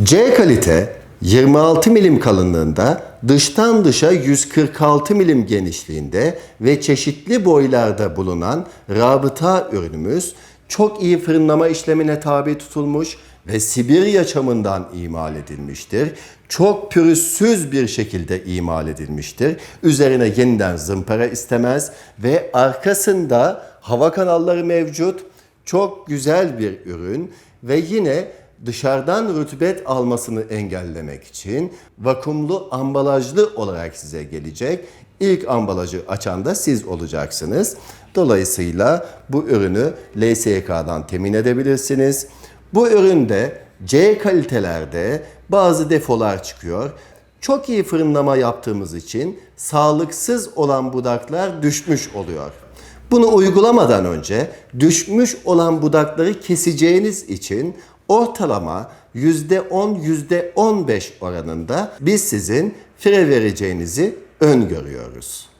C kalite 26 milim kalınlığında, dıştan dışa 146 milim genişliğinde ve çeşitli boylarda bulunan rabıta ürünümüz çok iyi fırınlama işlemine tabi tutulmuş ve Sibirya çamından imal edilmiştir. Çok pürüzsüz bir şekilde imal edilmiştir. Üzerine yeniden zımpara istemez ve arkasında hava kanalları mevcut. Çok güzel bir ürün ve yine dışarıdan rutubet almasını engellemek için vakumlu ambalajlı olarak size gelecek. İlk ambalajı açan da siz olacaksınız. Dolayısıyla bu ürünü LSYK'dan temin edebilirsiniz. Bu üründe C kalitelerde bazı defolar çıkıyor. Çok iyi fırınlama yaptığımız için sağlıksız olan budaklar düşmüş oluyor. Bunu uygulamadan önce düşmüş olan budakları keseceğiniz için ortalama %10 %15 oranında biz sizin fire vereceğinizi öngörüyoruz.